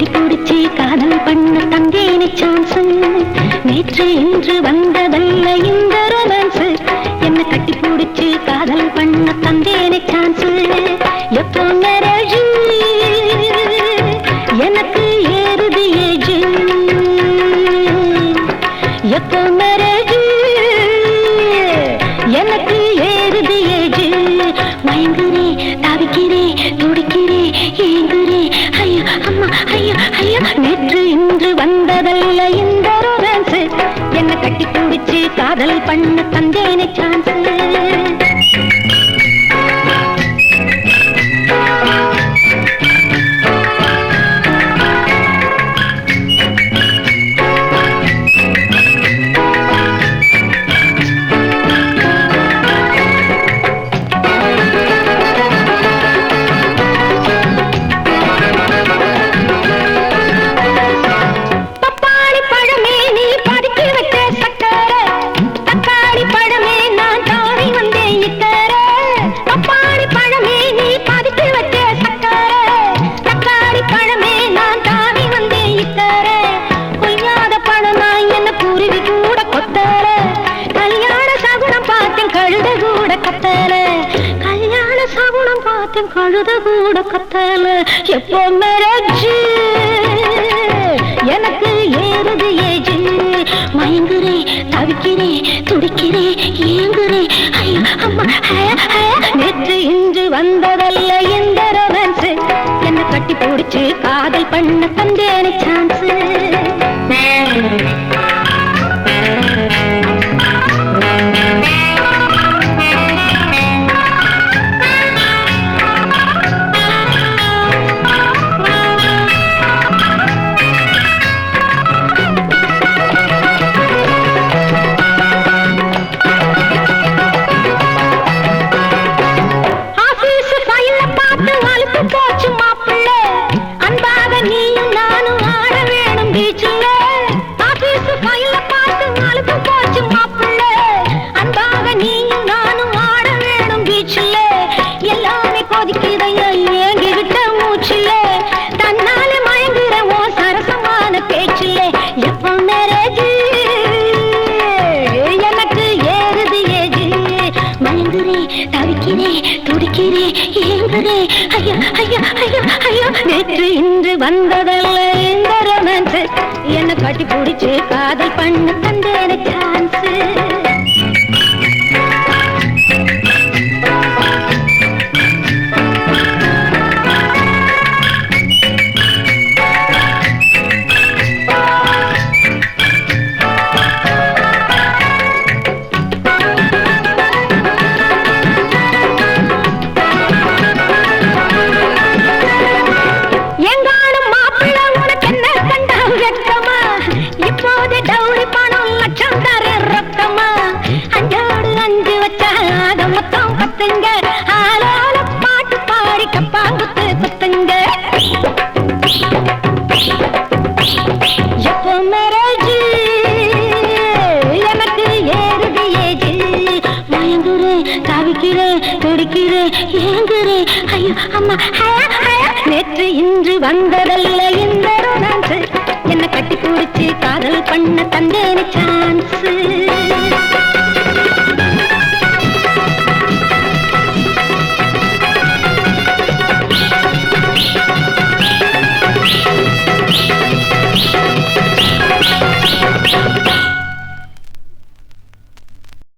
அடி குடிச்சு காதல் பண்ண தங்கேனி சான்ஸ் நேற்று இன்று வந்ததல்ல இந்த ரொமான்ஸ் என்ன கட்டி பிடிச்சு காதல் பண்ண தங்கேனி சான்ஸ் எப்போ மேரேஜ் எனக்கு ஏறுது ஏஜ். எப்போ எனக்கு ஏறுது ஏஜ். மயங்குறே தவிக்கிறே துடிக்கிறே ஏங்கு கட்டி பிடிச்சு காதல் பண்ண தந்தேனே சான்ஸ் சகுனம் பார்த்தேன் கழுத கூட கத்தல. எப்போ மேரேஜ் எனக்கு ஏறுது ஏஜ் மயங்குறே தவிக்கிறே துடிக்கிறே ஏங்குறே. அம்மா நேற்று இன்று வந்ததல்ல இந்த ரொமான்ஸ் என்ன கட்டி பிடிச்சு காதல் பண்ண தந்தேனே நேற்று இன்று வந்ததல்ல இந்த ரொமான்ஸ் என்ன கட்டி பிடிச்சு காதல் பண்ண தந்தேன நேற்று இன்று வந்ததல்ல இந்த ரொமான்ஸ். என்ன கட்டி பிடிச்சு காதல் பண்ண தந்தேன் சான்ஸ்.